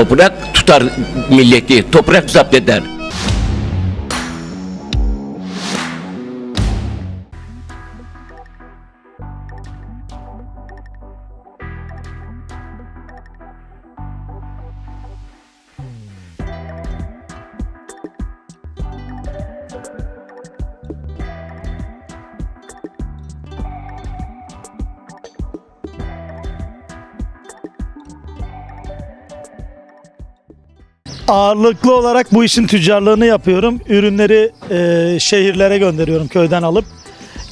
Toprak tutar milleti, toprak zapt eder. Ağırlıklı olarak bu işin tüccarlığını yapıyorum. Ürünleri e, şehirlere gönderiyorum köyden alıp.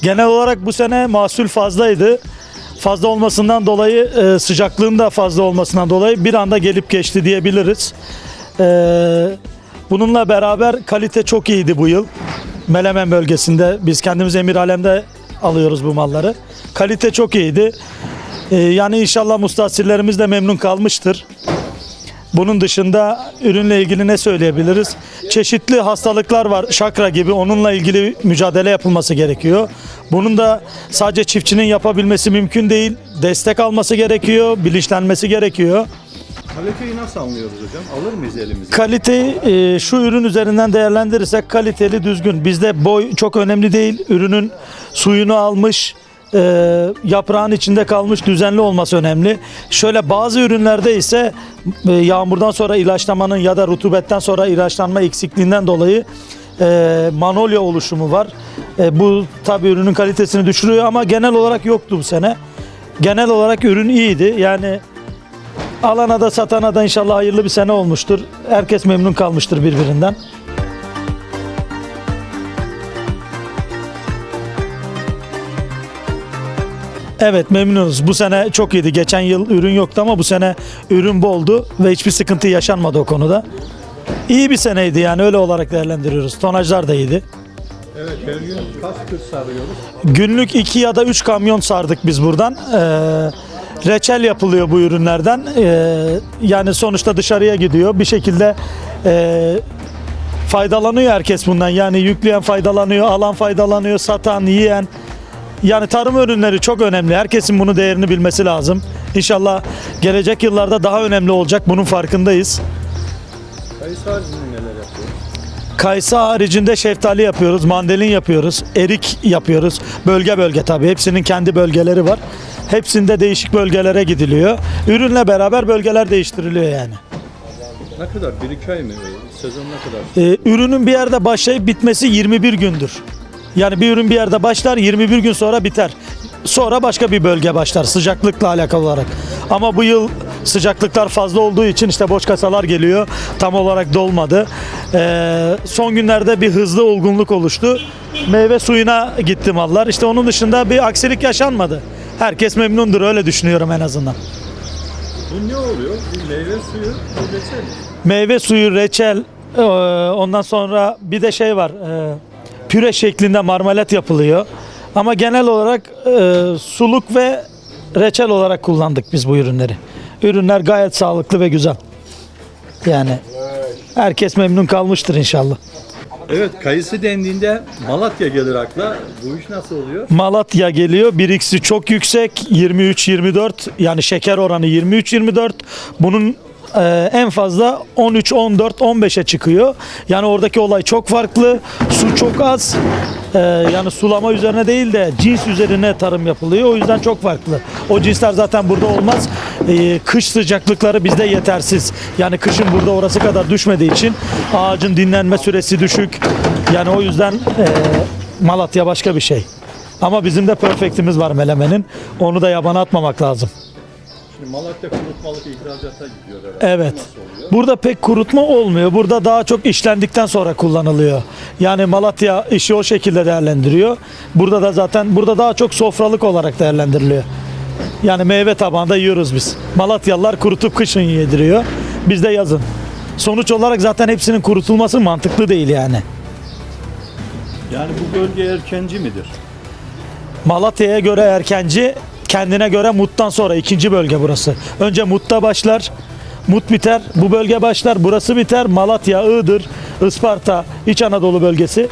Genel olarak bu sene mahsul fazlaydı. Fazla olmasından dolayı e, sıcaklığın da fazla olmasından dolayı bir anda gelip geçti diyebiliriz. E, bununla beraber kalite çok iyiydi bu yıl. Melemen bölgesinde biz kendimiz Emir Alem'de alıyoruz bu malları. Kalite çok iyiydi. E, yani inşallah mustasirlerimiz de memnun kalmıştır. Bunun dışında ürünle ilgili ne söyleyebiliriz? Çeşitli hastalıklar var, şakra gibi. Onunla ilgili mücadele yapılması gerekiyor. Bunun da sadece çiftçinin yapabilmesi mümkün değil. Destek alması gerekiyor, bilinçlenmesi gerekiyor. Kaliteyi nasıl anlıyoruz hocam? Alır mıyız elimize? Kaliteyi e, şu ürün üzerinden değerlendirirsek kaliteli, düzgün. Bizde boy çok önemli değil. Ürünün suyunu almış, e, yaprağın içinde kalmış düzenli olması önemli. Şöyle bazı ürünlerde ise e, yağmurdan sonra ilaçlamanın ya da rutubetten sonra ilaçlanma eksikliğinden dolayı e, manolya oluşumu var. E, bu tabi ürünün kalitesini düşürüyor ama genel olarak yoktu bu sene. Genel olarak ürün iyiydi. Yani alana da satana da inşallah hayırlı bir sene olmuştur. Herkes memnun kalmıştır birbirinden. Evet memnunuz. Bu sene çok iyiydi. Geçen yıl ürün yoktu ama bu sene ürün boldu ve hiçbir sıkıntı yaşanmadı o konuda. İyi bir seneydi yani öyle olarak değerlendiriyoruz. Tonajlar da iyiydi. Evet, her gün kaç tır sarıyoruz? Günlük 2 ya da 3 kamyon sardık biz buradan. Ee, reçel yapılıyor bu ürünlerden. Ee, yani sonuçta dışarıya gidiyor. Bir şekilde e, faydalanıyor herkes bundan. Yani yükleyen faydalanıyor, alan faydalanıyor, satan, yiyen. Yani tarım ürünleri çok önemli. Herkesin bunu değerini bilmesi lazım. İnşallah gelecek yıllarda daha önemli olacak. Bunun farkındayız. Kayısı haricinde neler yapıyoruz? Kayısı haricinde şeftali yapıyoruz, mandalin yapıyoruz, erik yapıyoruz. Bölge bölge tabii. Hepsinin kendi bölgeleri var. Hepsinde değişik bölgelere gidiliyor. Ürünle beraber bölgeler değiştiriliyor yani. Ne kadar? Bir iki ay mı? Sezon ne kadar? Ee, ürünün bir yerde başlayıp bitmesi 21 gündür. Yani bir ürün bir yerde başlar 21 gün sonra biter. Sonra başka bir bölge başlar sıcaklıkla alakalı olarak. Ama bu yıl sıcaklıklar fazla olduğu için işte boş kasalar geliyor. Tam olarak dolmadı. Ee, son günlerde bir hızlı olgunluk oluştu. Meyve suyuna gitti mallar. İşte onun dışında bir aksilik yaşanmadı. Herkes memnundur öyle düşünüyorum en azından. Bu ne oluyor? Bir meyve suyu, reçel. Meyve suyu, reçel, e, ondan sonra bir de şey var. e, Püre şeklinde marmelat yapılıyor. Ama genel olarak e, suluk ve reçel olarak kullandık biz bu ürünleri. Ürünler gayet sağlıklı ve güzel. Yani herkes memnun kalmıştır inşallah. Evet, kayısı dendiğinde Malatya gelir akla. Bu iş nasıl oluyor? Malatya geliyor. 1x'i çok yüksek. 23-24 yani şeker oranı 23-24. Bunun e, en fazla 13, 14, 15'e çıkıyor. Yani oradaki olay çok farklı. Su çok az. E, yani sulama üzerine değil de cins üzerine tarım yapılıyor. O yüzden çok farklı. O cinsler zaten burada olmaz. E, kış sıcaklıkları bizde yetersiz. Yani kışın burada orası kadar düşmediği için ağacın dinlenme süresi düşük. Yani o yüzden Malatya başka bir şey. Ama bizim de perfectimiz var melemenin. Onu da yabana atmamak lazım. Şimdi Malatya kurutmalık ihracata gidiyor herhalde. Evet. Burada pek kurutma olmuyor. Burada daha çok işlendikten sonra kullanılıyor. Yani Malatya işi o şekilde değerlendiriyor. Burada da zaten burada daha çok sofralık olarak değerlendiriliyor. Yani meyve tabağında yiyoruz biz. Malatyalılar kurutup kışın yediriyor. Biz de yazın. Sonuç olarak zaten hepsinin kurutulması mantıklı değil yani. Yani bu bölge erkenci midir? Malatya'ya göre erkenci, kendine göre Mut'tan sonra ikinci bölge burası. Önce Mut'ta başlar, Mut biter, bu bölge başlar, burası biter. Malatya, Iğdır, Isparta, İç Anadolu bölgesi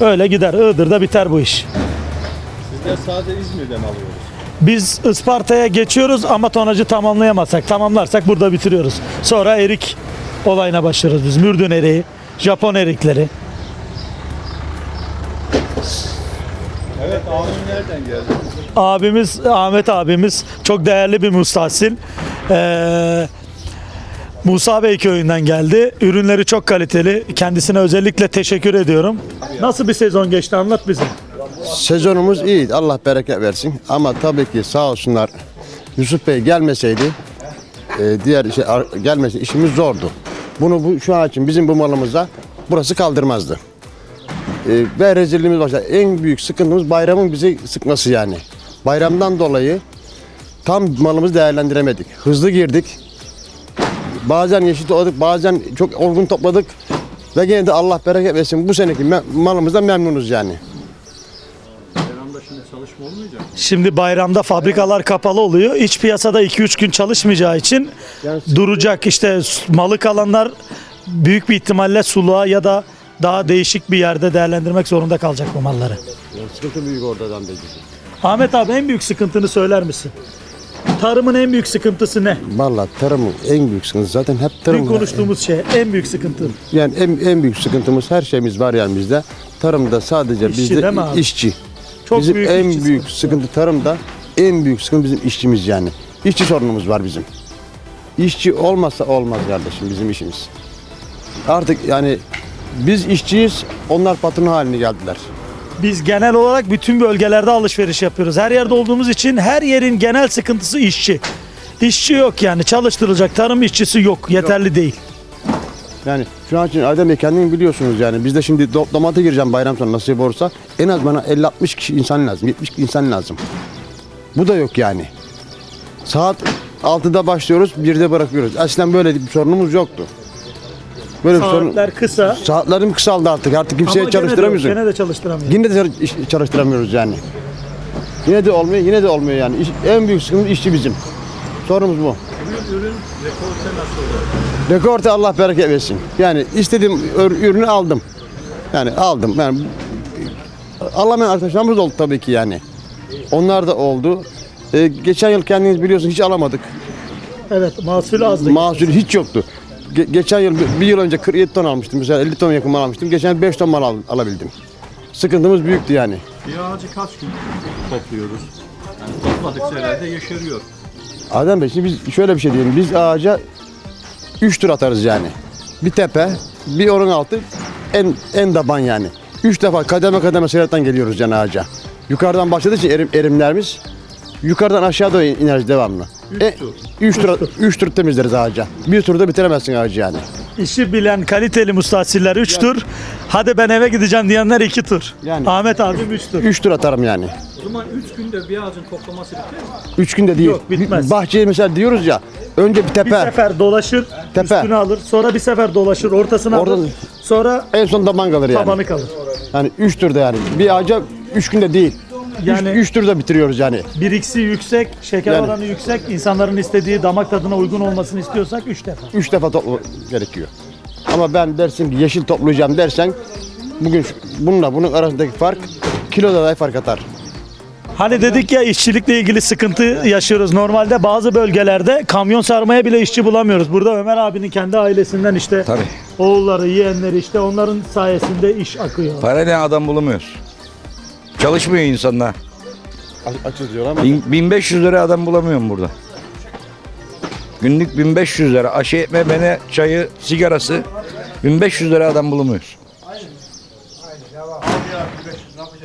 öyle gider. Iğdır'da biter bu iş. Sizler sadece İzmir'den alıyoruz. Biz Isparta'ya geçiyoruz ama tonajı tamamlayamazsak, tamamlarsak burada bitiriyoruz. Sonra erik olayına başlıyoruz biz. Mürdün eriği, Japon erikleri. Evet abim nereden geldi? Abimiz, Ahmet abimiz çok değerli bir müstahsil. Ee, Musa Bey köyünden geldi. Ürünleri çok kaliteli. Kendisine özellikle teşekkür ediyorum. Nasıl bir sezon geçti anlat bize. Sezonumuz iyiydi. Allah bereket versin. Ama tabii ki sağ olsunlar Yusuf Bey gelmeseydi e, diğer ar- gelmesi işimiz zordu. Bunu bu şu an için bizim bu malımıza burası kaldırmazdı. E, ve rezilliğimiz başladı. En büyük sıkıntımız bayramın bizi sıkması yani. Bayramdan dolayı tam malımızı değerlendiremedik. Hızlı girdik. Bazen yeşil topladık, bazen çok olgun topladık. Ve gene de Allah bereket versin bu seneki malımızdan memnunuz yani. Bayramda şimdi çalışma olmayacak. Şimdi bayramda fabrikalar kapalı oluyor. İç piyasada 2-3 gün çalışmayacağı için duracak. İşte malı kalanlar büyük bir ihtimalle suluğa ya da daha değişik bir yerde değerlendirmek zorunda kalacak bu malları. Yani sıkıntı büyük oradan da. Ahmet abi en büyük sıkıntını söyler misin? Tarımın en büyük sıkıntısı ne? Vallahi tarımın en büyük sıkıntısı zaten hep Dün tarım. konuştuğumuz şey en büyük sıkıntı. Yani en, en büyük sıkıntımız her şeyimiz var yani bizde. Tarımda sadece İşçi bizde işçi. Çok bizim büyük en büyük sıkıntı tarımda en büyük sıkıntı bizim işçimiz yani. İşçi sorunumuz var bizim. İşçi olmazsa olmaz kardeşim bizim işimiz. Artık yani biz işçiyiz, onlar patron haline geldiler. Biz genel olarak bütün bölgelerde alışveriş yapıyoruz. Her yerde olduğumuz için her yerin genel sıkıntısı işçi. İşçi yok yani çalıştırılacak tarım işçisi yok. Yeterli değil. Yani şu an için Adem Bey kendini biliyorsunuz yani. Biz de şimdi do- domata gireceğim bayram sonu nasip olursa en az bana 50-60 kişi insan lazım. 70 kişi insan lazım. Bu da yok yani. Saat 6'da başlıyoruz, 1'de bırakıyoruz. Eskiden böyle bir sorunumuz yoktu. Böyle bir sorun... Saatler kısa. Saatlerim kısaldı artık. Artık kimseye Ama gene de, gene de çalıştıramıyor. Yine de çalıştıramıyoruz yani. Yine de olmuyor, yine de olmuyor yani. İş- en büyük sıkıntı işçi bizim. Sorunumuz bu. Ürün, ürün rekolte nasıl olur? Rekorte Allah bereket versin. Yani istediğim ür- ürünü aldım. Yani aldım. Yani alamayan arkadaşlarımız da oldu tabii ki yani. Onlar da oldu. Ee, geçen yıl kendiniz biliyorsunuz hiç alamadık. Evet mahsul azdı. Mahsul hiç yoktu. Ge- geçen yıl bir- yıl önce 47 ton almıştım. Mesela 50 ton yakın mal almıştım. Geçen yıl 5 ton mal al- alabildim. Sıkıntımız büyüktü yani. Bir ağacı kaç gün topluyoruz? Yani topladıkça herhalde yeşeriyor. Adem Bey şimdi biz şöyle bir şey diyelim. Biz ağaca 3 tur atarız yani. Bir tepe, bir onun altı, en en taban yani. 3 defa kademe kademe seyretten geliyoruz yani ağaca. Yukarıdan başladığı için erim, erimlerimiz yukarıdan aşağı doğru ineriz devamlı. Üç tur. 3 tur 3 tur temizleriz ağaca. Bir turda bitiremezsin ağacı yani. İşi bilen kaliteli mustahsiller 3 tur. Hadi ben eve gideceğim diyenler 2 tur. Yani. Ahmet abim 3 tur. 3 tur atarım yani. O zaman 3 günde bir ağacın toplaması biter mi? 3 günde değil. Yok, bitmez. Bahçeye mesela diyoruz ya. Önce bir Bir tepe. sefer dolaşır, Tepe. üstünü alır. Sonra bir sefer dolaşır, ortasını alır. Oradan- Sonra En son taban kalır yani. tabanı kalır. Yani 3 turda yani. Bir ağaca 3 günde değil. Yani- 3 turda bitiriyoruz yani. Biriksi yüksek, şeker Yani. oranı yüksek, insanların istediği damak tadına uygun olmasını istiyorsak 3 defa. Üç defa toplu gerekiyor. Ama ben dersin ki yeşil toplayacağım dersen bugün şu- bununla bunun arasındaki fark kiloda dahi fark atar. Hani dedik ya işçilikle ilgili sıkıntı yaşıyoruz. Normalde bazı bölgelerde kamyon sarmaya bile işçi bulamıyoruz. Burada Ömer abinin kendi ailesinden işte Tabii. oğulları, yeğenleri işte onların sayesinde iş akıyor. Parayla adam bulamıyoruz. Çalışmıyor insanlar. Açız diyor ama. Bin- 1500 lira adam bulamıyorum burada. Günlük 1500 lira. Aşı etme beni çayı, sigarası. 1500 lira adam bulamıyoruz.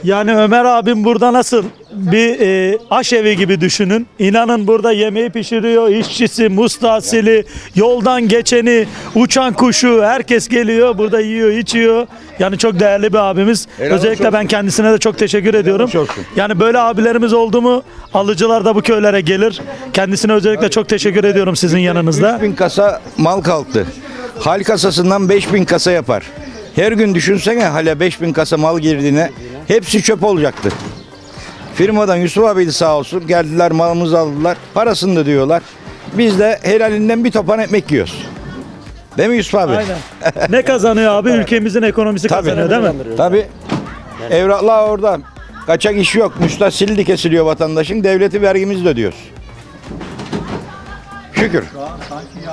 Yani Ömer abim burada nasıl bir e, aşevi gibi düşünün. İnanın burada yemeği pişiriyor, işçisi, mustasili, yoldan geçeni, uçan kuşu herkes geliyor burada yiyor, içiyor. Yani çok değerli bir abimiz. Helal Özellikle olsun. ben kendisine de çok teşekkür ediyorum. olsun. Yani böyle abilerimiz oldu mu alıcılar da bu köylere gelir. Kendisine özellikle çok teşekkür ediyorum sizin yanınızda. 3000 kasa mal kalktı. Hal kasasından 5000 kasa yapar. Her gün düşünsene hala 5000 kasa mal girdiğine hepsi çöp olacaktı. Firmadan Yusuf abiydi sağ olsun geldiler malımızı aldılar parasını da diyorlar. Biz de helalinden bir topan ekmek yiyoruz. Değil mi Yusuf abi? Aynen. ne kazanıyor abi? Ülkemizin ekonomisi Tabii. kazanıyor değil mi? Tabii. Evraklar orada. Kaçak iş yok. Müstahsilli kesiliyor vatandaşın. Devleti vergimizi de ödüyoruz. Şükür.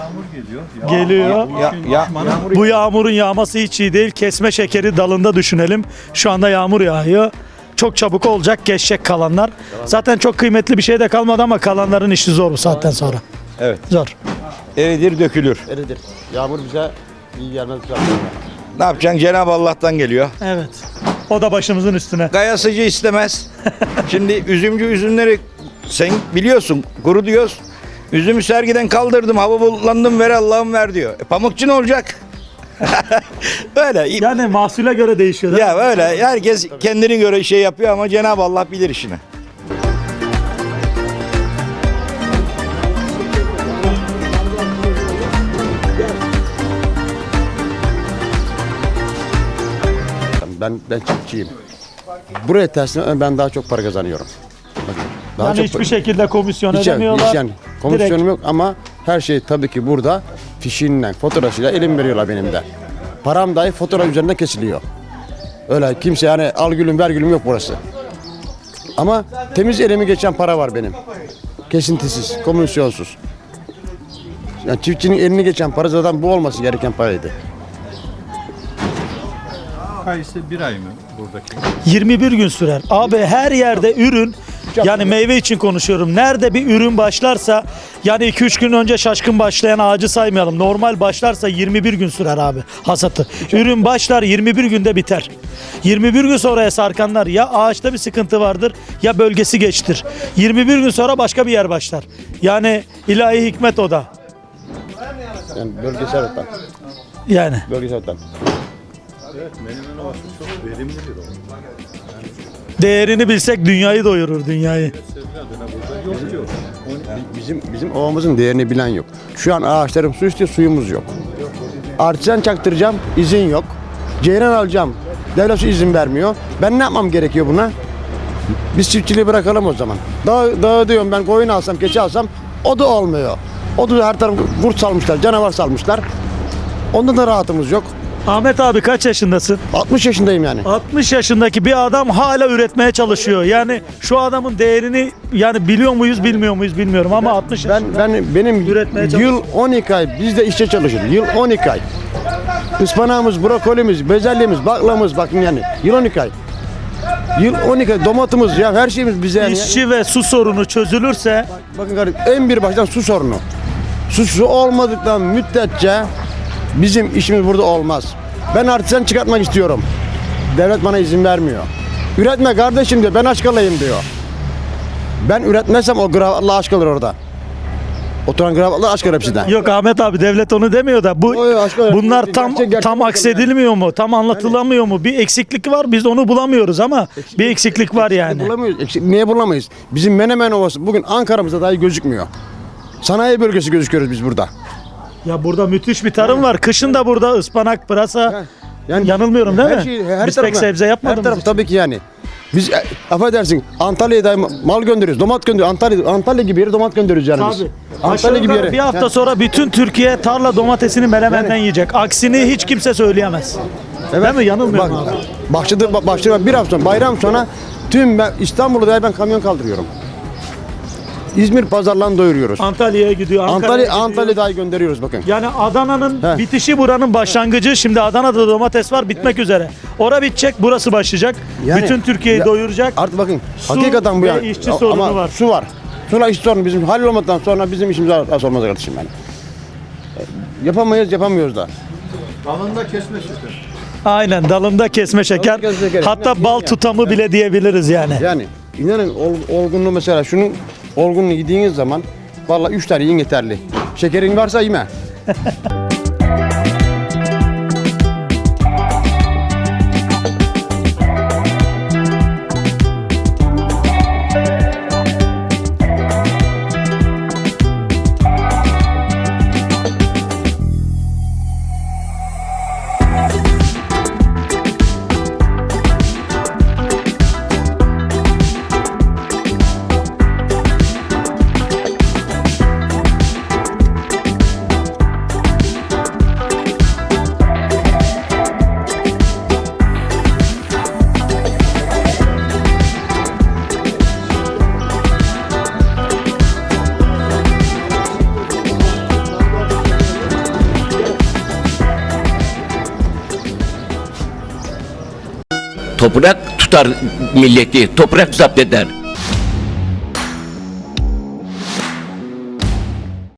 Yağmur geliyor. Geliyor. Ya, ya, yağmur Bu yağmurun yağması hiç iyi değil. Kesme şekeri dalında düşünelim. Şu anda yağmur yağıyor. Çok çabuk olacak, geçecek kalanlar. Zaten çok kıymetli bir şey de kalmadı ama kalanların işi zor bu saatten sonra. Evet. Zor. Eridir dökülür. Eridir. Yağmur bize iyi gelmez. Ne yapacaksın? Cenab-ı Allah'tan geliyor. Evet. O da başımızın üstüne. Kayasıcı istemez. Şimdi üzümcü üzümleri sen biliyorsun kuru diyoruz. Üzümü sergiden kaldırdım hava bulutlandım ver Allah'ım ver diyor. E, pamukçu ne olacak? Öyle. Yani mahsule göre değişiyor. değil mi? Ya öyle herkes kendine göre şey yapıyor ama Cenab-ı Allah bilir işini. Ben ben çiftçiyim. Buraya tersine ben daha çok para kazanıyorum. Bakın, daha Yani çok hiçbir para- şekilde komisyon Hiç, ödemiyorlar. hiç yani komisyonum Direkt. yok ama her şey tabii ki burada fişinden, faturasıyla elim veriyorlar benim de. Param dahi fatura üzerinden kesiliyor. Öyle kimse yani al gülüm ver gülüm yok burası. Ama temiz elimi geçen para var benim. Kesintisiz, komisyonsuz. Yani çiftçinin elini geçen para zaten bu olması gereken paraydı. Kayısı bir ay mı buradaki? 21 gün sürer. Abi her yerde ürün yani meyve için konuşuyorum. Nerede bir ürün başlarsa yani 2-3 gün önce şaşkın başlayan ağacı saymayalım. Normal başlarsa 21 gün sürer abi hasatı. Ürün başlar 21 günde biter. 21 gün sonraya sarkanlar ya ağaçta bir sıkıntı vardır ya bölgesi geçtir. 21 gün sonra başka bir yer başlar. Yani ilahi hikmet o da. Yani bölgesel otan. Yani. Bölgesel otan. Evet, Menemen Ovası çok verimli bir. Değerini bilsek dünyayı doyurur dünyayı. Bizim bizim ovamızın değerini bilen yok. Şu an ağaçlarım su istiyor, suyumuz yok. Artisan çaktıracağım, izin yok. Ceyran alacağım, devlet izin vermiyor. Ben ne yapmam gerekiyor buna? Biz çiftçiliği bırakalım o zaman. Dağ, dağı diyorum ben koyun alsam, keçi alsam o da olmuyor. O da her taraf kurt salmışlar, canavar salmışlar. Onda da rahatımız yok. Ahmet abi kaç yaşındasın? 60 yaşındayım yani. 60 yaşındaki bir adam hala üretmeye çalışıyor. Yani şu adamın değerini yani biliyor muyuz bilmiyor muyuz bilmiyorum ama 60 Ben yaşında. ben benim Üretmeye yıl 12 ay biz de işte çalışıyoruz. Yıl 12 ay. Ispanağımız, brokolimiz, bezelyemiz, baklamız bakın yani. Yıl 12 ay. Yıl 12 ay domatımız ya her şeyimiz bize yani. İşçi ve su sorunu çözülürse Bakın kardeşim en bir baştan su sorunu. Su, su olmadıktan müddetçe bizim işimiz burada olmaz. Ben artisan çıkartmak istiyorum. Devlet bana izin vermiyor. Üretme kardeşim diyor ben aç kalayım diyor. Ben üretmezsem o gravatlı aç kalır orada. Oturan gravatlı aç kalır hepsinden. yok Ahmet abi devlet onu demiyor da bu aşkım, bunlar tam gerçek- tam gerçek aksedilmiyor mu? Tam anlatılamıyor mu? Bir eksiklik var biz onu bulamıyoruz ama bir eksiklik var yani. Bulamıyoruz. Eksik- Niye bulamayız? Bizim Menemen Ovası bugün Ankara'mızda dahi gözükmüyor. Sanayi bölgesi gözüküyoruz biz burada. Ya burada müthiş bir tarım var. Kışın da burada ıspanak, pırasa yanılmıyorum değil her mi? şey- her biz pek tarafına- sebze Her yapmadığımız taraf için. tabii ki yani. Biz e, affedersin Antalya'ya dahi mal gönderiyoruz. Domat gönderiyoruz. Antalya, Antalya gibi yere domat gönderiyoruz yani biz. Tabii. Aşağı Antalya gibi yukarı yere. Bir hafta Ha, sonra bütün Türkiye tarla domatesini melemenden yiyecek. Aksini hiç kimse söyleyemez. Değil mi? Yanılmıyorum bak, abi. Başladı, ba- başladı bir hafta sonra bayram sonra tüm ben, İstanbul'da ben kamyon kaldırıyorum. İzmir pazarlarını doyuruyoruz. Antalya'ya gidiyor, Ankara'ya Antalya gidiyor. Antalya dahi gönderiyoruz bakın. Yani Adana'nın He. bitişi buranın başlangıcı. Şimdi Adana'da domates var bitmek üzere. Ora bitecek, burası başlayacak. Yani- Bütün Türkiye'yi Ya- doyuracak. Artık bakın Su hakikaten bu yani. işçi sorunu ama var. Su var. Suyla iş sorunu bizim hallolmadan sonra bizim işimiz az olmaz kardeşim yani. E, Yapamayız yapamıyoruz da. Dalında kesme şeker. Aynen dalında kesme şeker. kesme şeker. Hatta Yani- bal tutamı bile diyebiliriz yani. Yani inanın ol, olgunluğu mesela şunun olgunluğu yediğiniz zaman vallahi 3 tane yiyin yeterli. Şekerin varsa yeme. Toprak tutar milleti, toprak zapt eder.